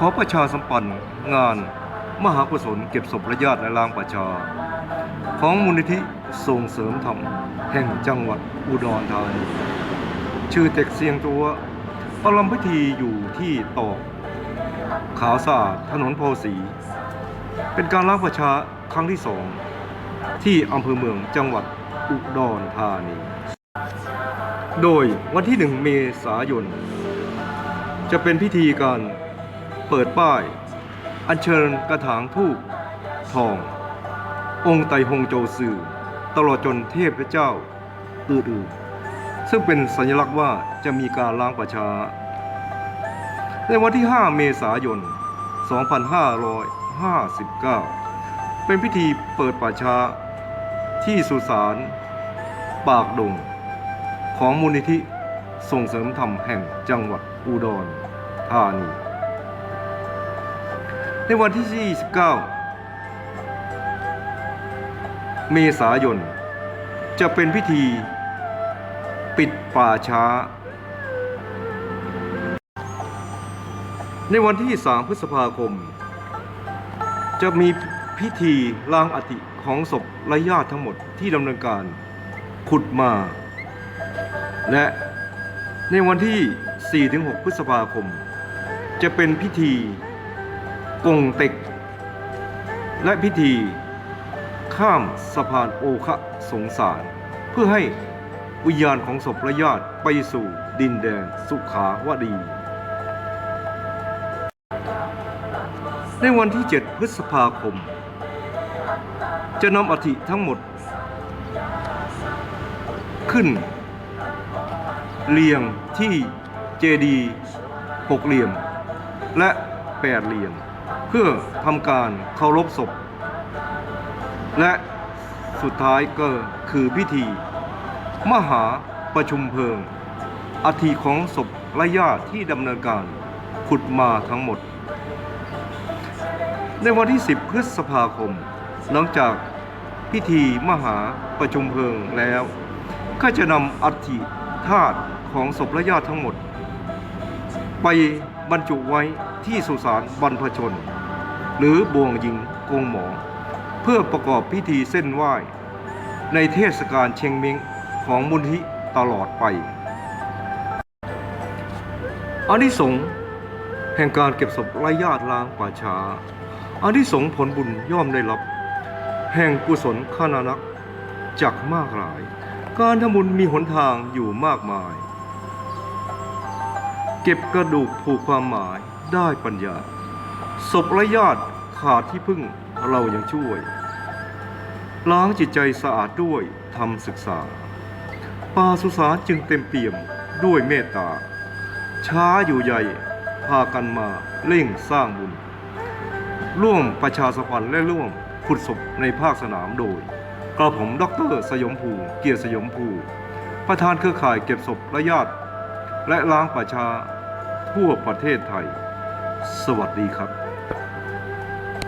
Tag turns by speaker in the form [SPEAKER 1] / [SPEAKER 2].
[SPEAKER 1] ขอประชาสัมพันธ์งาน มหากุศลเก็บศพและญาติและลางประชา ของมูลนิธิส่งเสริมธรรมแห่งจังหวัดอุดรธานีชื่อเต็กเสียงตัวประลำพิธีอยู่ที่ตอกขาวสะอาดถนนโพสี เป็นการล้างประชาครั้งที่สองที่อำเภอเมืองจังหวัดอุดรธานี โดยวันที่หนึ่งเมษายน จะเป็นพิธีการ เปิดป้าย อัญเชิญกระถางทูปทอง องค์ไตหงโจซือตลอดจนเทพเจ้าอื่นๆซึ่งเป็นสัญลักษณ์ว่าจะมีการล้างประชา ในวันที่ 5 เมษายน 2559 เป็นพิธีเปิดป่าช้าที่สุสานปากดง ของมูลนิธิส่งเสริมธรรมแห่งจังหวัดอุดรธานี ในวันที่ 29 เมษายน จะเป็นพิธี ปิดป่าช้า ในวันที่ 3 พฤษภาคม จะมีพิธีล้างอธิของศพและญาติทั้งหมดที่ดำเนินการขุดมา และในวันที่ 4-6 พฤษภาคม จะเป็นพิธี กงเต็ก และพิธี ข้ามสะพานโอคะสงสาร เพื่อให้วิญญาณของศพและญาติไปสู่ดินแดนสุขาวดี ในวันที่ 7 พฤษภาคม จะนำอธิทั้งหมด ขึ้น เรียงที่เจดีหกเหลี่ยม และแปดเหลี่ยม เพื่อทำการเคารพศพ และสุดท้ายก็คือพิธี มหาประชุมเพลิงอาทิของศพและญาที่ดำเนินการขุดมาทั้งหมด ในวันที่ 10 พฤษภาคม หลังจากพิธีมหาประชุมเพลิงแล้ว ก็จะนำอัฐิธาตุของศพและญาติทั้งหมด ไปบรรจุไว้ ที่สุสานบรรพชน หรือบวงยิงกงหมอ เพื่อประกอบพิธีเส้นไหว้ ในเทศกาลเชงเม้งของมุนทิตลอดไปอานิสงส์แห่งการเก็บศพไร้ญาติล้างป่าช้าอานิสงส์ผลบุญย่อมได้รับ แห่งกุศลขนานักจากมากหลาย การทำบุญมีหนทางอยู่มากมาย เก็บกระดูกผูกความหมาย ได้ปัญญา ศพและญาติขาดที่พึ่งเรายังช่วย ล้างจิตใจสะอาดด้วยทำศึกษา ป่าสุสานจึงเต็มเปี่ยมด้วยเมตตา ช้าอยู่ใหญ่พากันมาเร่งสร้างบุญ ร่วมประชาสัมพันธ์และร่วมขุดศพในภาคสนามโดยกระผมดรสยมภูเกียรติสยมภูประธานเครือข่ายเก็บศพและญาติ และล้างประชาทั่วประเทศไทย สวัสดีครับ